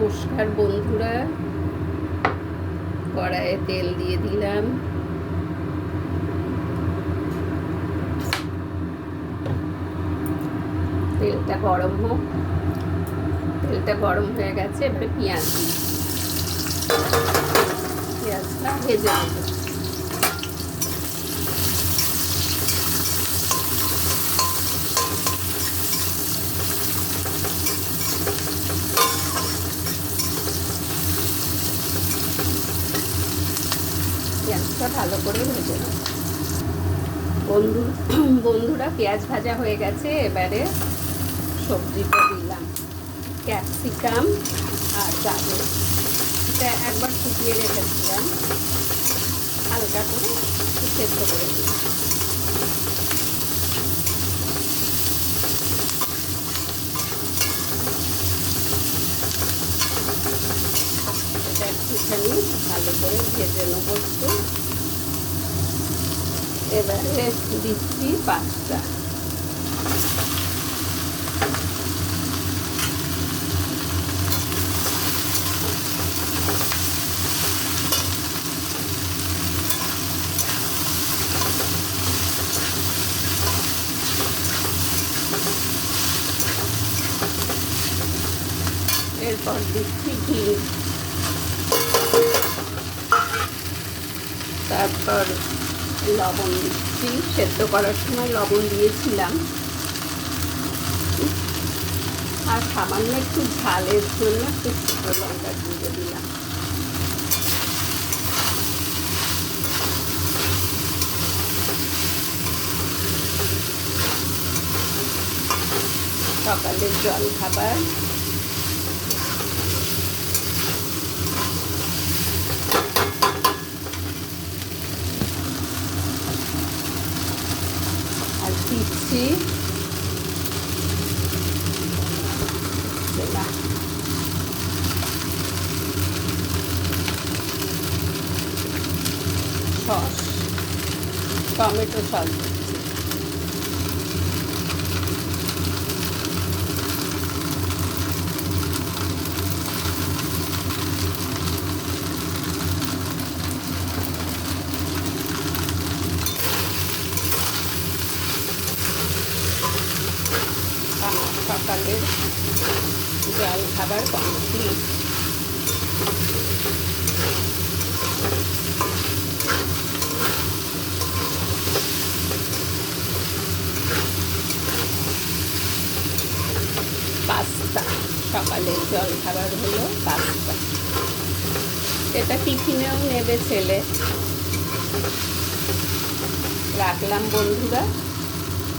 নমস্কার বন্ধুরা। কড়াইয়ে তেল দিয়ে দিলাম। তেলটা গরম হোক। তেলটা গরম হয়ে গেছে, এবারে পেঁয়াজ পেঁয়াজটা ভেজে নেব। পেঁয়াজটা ভালো করে ভেজে নেব বন্ধু, বন্ধুরা, পেঁয়াজ ভাজা হয়ে গেছে, এবারে সবজিটা দিলাম। ক্যাপসিকাম আর গাজর। এটা একবার ফুটিয়ে রেখেছিলাম। হালকা করে সেদ্ধ করে দিই এটা একটুখানি ভালো করে ভেজে নেব একটু। এবারে দিচ্ছি পাঁচটা। এরপর দিচ্ছি ঘি। তারপর লবণ দিচ্ছি সেদ্ধ করার সময় লবণ দিয়েছিলাম। আর সামান্য একটু ঝালের জন্য একটু শুকনো লঙ্কা দিয়ে দিলাম। সকালের জল খাবার আর দিচ্ছি। সস টমেটো সস সকালের জল খাবার কমপ্লিট। সকালের জল খাবার হলো পাস্তা। এটা টিফিনেও নেবে ছেলে। রাখলাম বন্ধুরা।